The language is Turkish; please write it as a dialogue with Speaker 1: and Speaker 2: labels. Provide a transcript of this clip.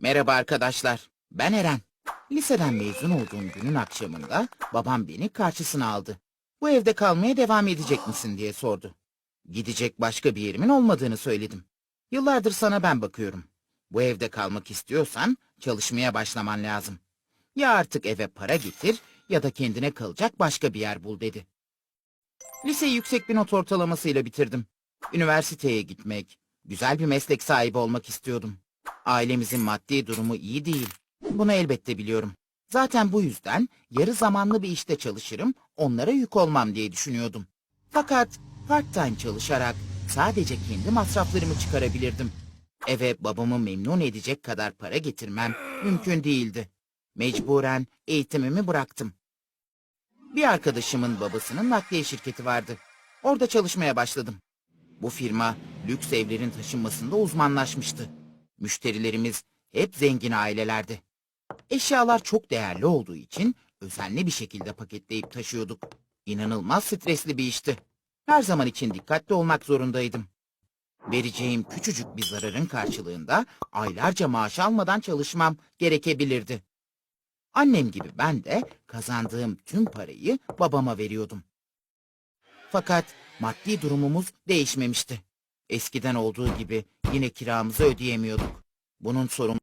Speaker 1: Merhaba arkadaşlar, ben Eren. Liseden mezun olduğum günün akşamında babam beni karşısına aldı. Bu evde kalmaya devam edecek misin diye sordu. Gidecek başka bir yerimin olmadığını söyledim. Yıllardır sana ben bakıyorum. Bu evde kalmak istiyorsan çalışmaya başlaman lazım. Ya artık eve para getir ya da kendine kalacak başka bir yer bul dedi. Liseyi yüksek bir not ortalamasıyla bitirdim. Üniversiteye gitmek, güzel bir meslek sahibi olmak istiyordum. Ailemizin maddi durumu iyi değil. Bunu elbette biliyorum. Zaten bu yüzden yarı zamanlı bir işte çalışırım, onlara yük olmam diye düşünüyordum. Fakat part-time çalışarak sadece kendi masraflarımı çıkarabilirdim. Eve babamı memnun edecek kadar para getirmem mümkün değildi. Mecburen eğitimimi bıraktım. Bir arkadaşımın babasının nakliye şirketi vardı. Orada çalışmaya başladım. Bu firma lüks evlerin taşınmasında uzmanlaşmıştı. Müşterilerimiz hep zengin ailelerdi. Eşyalar çok değerli olduğu için özenli bir şekilde paketleyip taşıyorduk. İnanılmaz stresli bir işti. Her zaman için dikkatli olmak zorundaydım. Vereceğim küçücük bir zararın karşılığında aylarca maaş almadan çalışmam gerekebilirdi. Annem gibi ben de kazandığım tüm parayı babama veriyordum. Fakat maddi durumumuz değişmemişti. Eskiden olduğu gibi yine kiramızı ödeyemiyorduk. Bunun sorumlusu